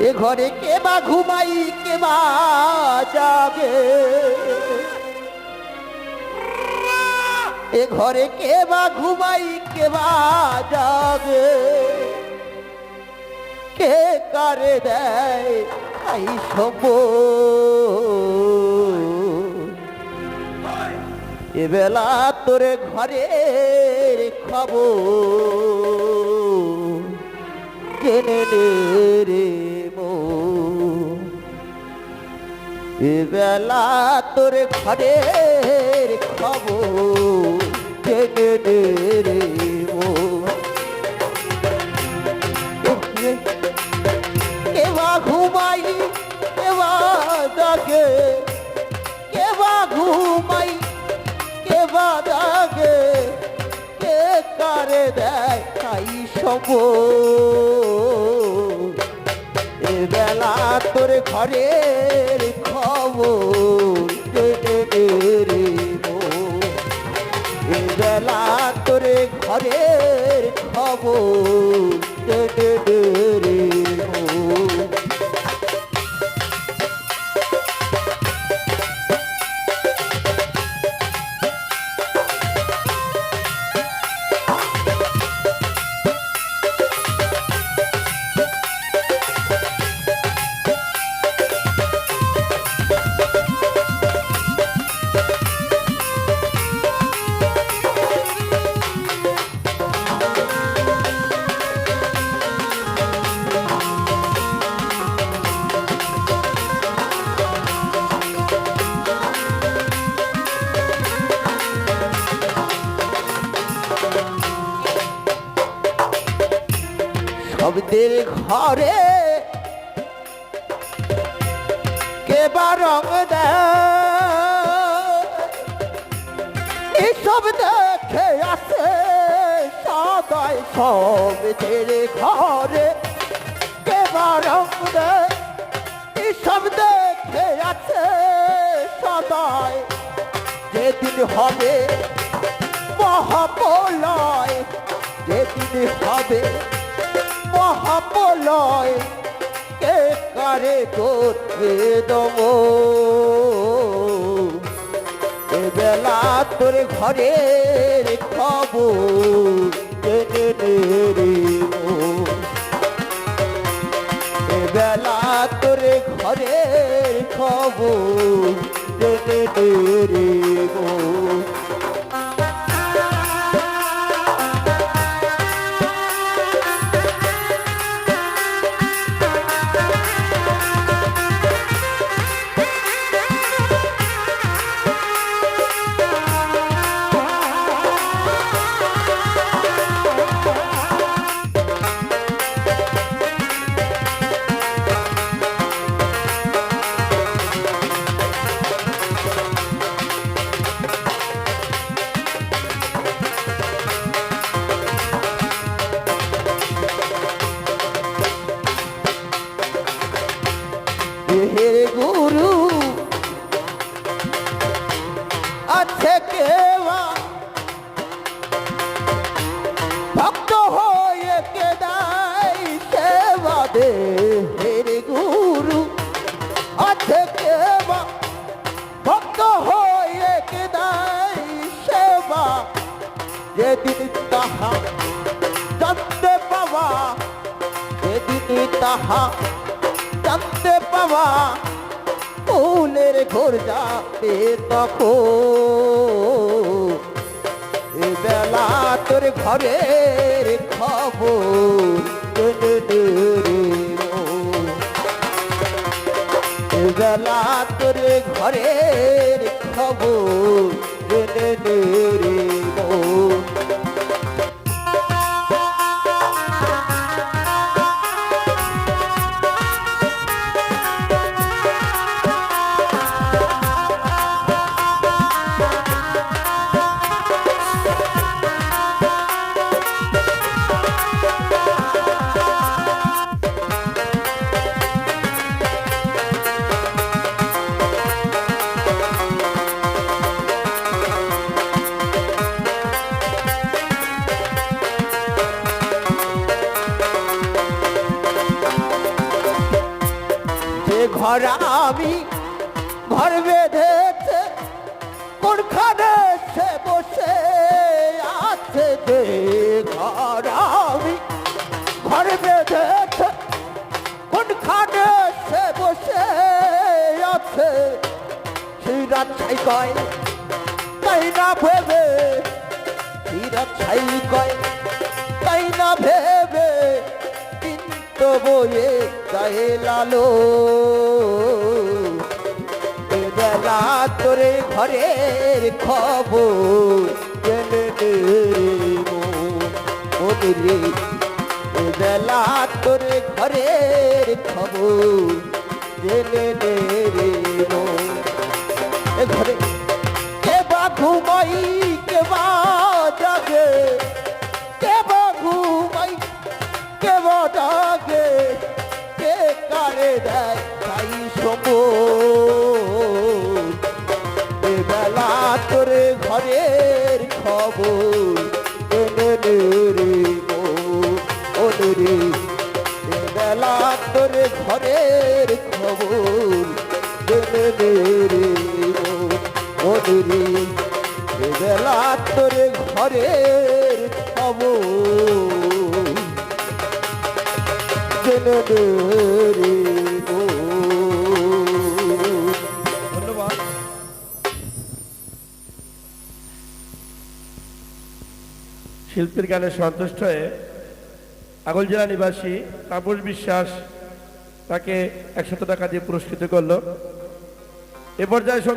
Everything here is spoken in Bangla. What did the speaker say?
এ ঘরে কে বা ঘুমাই, কে বা জাগে? এ ঘরে কে বা ঘুমাই, কে বা জাগে? কে কারে দেয় আই সব এবেলা তোরে ঘরে খবর। জেনে নে রে। এবেলা তোর ঘরের খবর জেনে রে মো। কেবা ঘুমাই, কেবা দাগে কেবা ঘুমাই, কেবা দাগে কে কারে দেয় তাই সব এ বেলা তোর ঘরের শব্দের ঘরে। কে বা রং এসব দেখে আছে সদাই শব্দের ঘরে। কে বা রং এসব দেখে আছে সদাই যেদিন হবে মহাপলয় যেদিন হবে মহাপলয় কে কারে করতে দম এ বেলা তোর ঘরের খবর জেনে রে মন। এ বেলা তোর ঘরের খবর জেনে রে ভক্ত হয়ে কে দায় সেবা দেহের গুরু। আছে কেবা, ভক্ত হয়ে কে দায় সেবা। যেদিন তাহা জানতে পাওয়া, যেদিন তাহা জানতে পাওয়া, ফুলের ঘোর যাবে তখন বেলা তোর ঘরে খবর বেলা তোর ঘরে খবর রে ঘর আমি ঘর বেঁধেছে, কোনখানে সে বসে আছে যে ঘর আমি ঘর বেঁধেছে, কোনখানে সে বসে আছে? সেই রাত ছাই কয়, তাই না ভেবে? সেই রাত ছাই কয়, তাই না ভেবে? কিন্তু বয়ে গায়ে লালো। বেলা তোরে ঘরের খবর জেনে নে রে এ বেলা তোরে ঘরের খবর জেনে এ বেলা তোরে ঘরের খবর নে রে বেলা তোরে ঘরের খবর জেনে রে শিল্পীর গানে সন্তুষ্ট হয়ে আগল জেলা নিবাসী তাপস বিশ্বাস তাকে একশত টাকা দিয়ে পুরস্কৃত করল। এ পর্যায়ে সঙ্গে